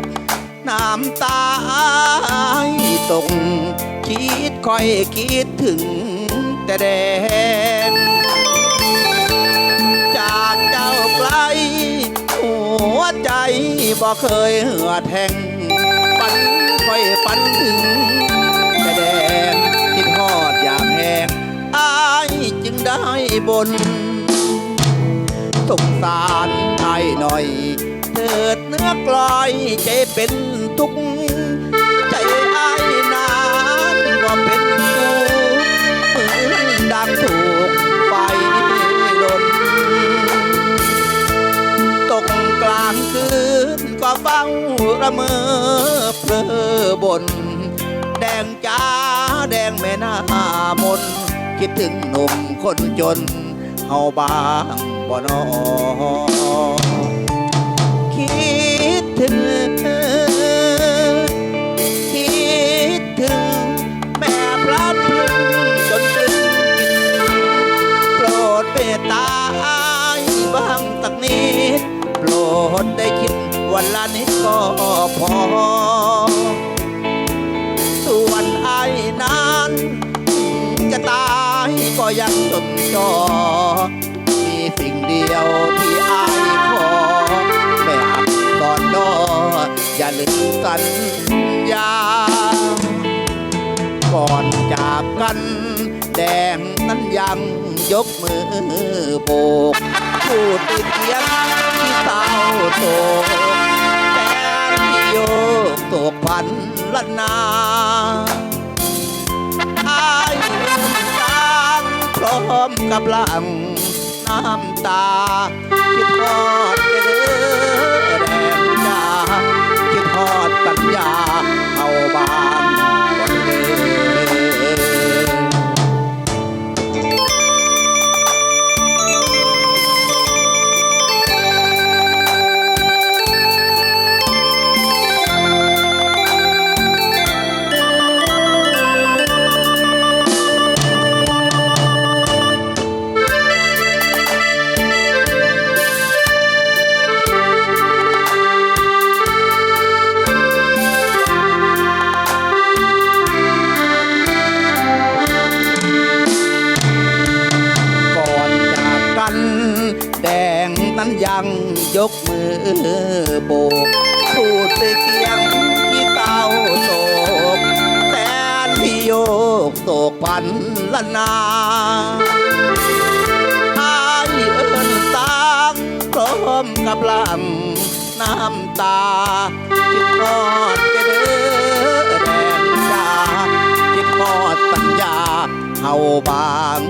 ก น้ำตายตก คิดค่อยคิดถึงแต่แดงจากเจ้าไกล หัวใจบ่เคยเหือดแห้งฝันค่อยฝันถึงแต่แดงคิดฮอดอยากแหงอายจึงได้บน สงสารไอ้หน่อย เถิดเนื้อกลอยใจเป็นทุกข์ใจไอ้นานก็เป็นทุกข์เหมือนดังถูกไฟลนตกกลางคืนก็เฝ้าระเมอเพลอบน แดงจ้าแดงแม่หน้ามนคิดถึงหนุ่มคนจนเฮาบาง บ่นอคิดถึงคิดถึงแม่พระพึ่งจนถึงโปรดเมตตาบ้างสักนิดโปรดได้คิดวันละนิดก็พอ ส่วนไอ้นั้นจะตายก็ยังจดจอ อย่าลืมสัญญา ก่อนจากกัน แดงนั้นยังยกมือโบก พูดติดเสียงที่เศร้าโศกแต่ที่โยกโศกพันละนาอายเดินทางพร้อมกับลังน้ำตาคิดทอดเด้อ ยกมือโบกพูดด้วยเสียงที่เศร้าโศกแต่ที่โยกโศกพันละนาอายเอินตางพร้อมกับหลังน้ำตาคิดทอดเด้อแดงจ้าคิดทอดสัญญาเฮาบาง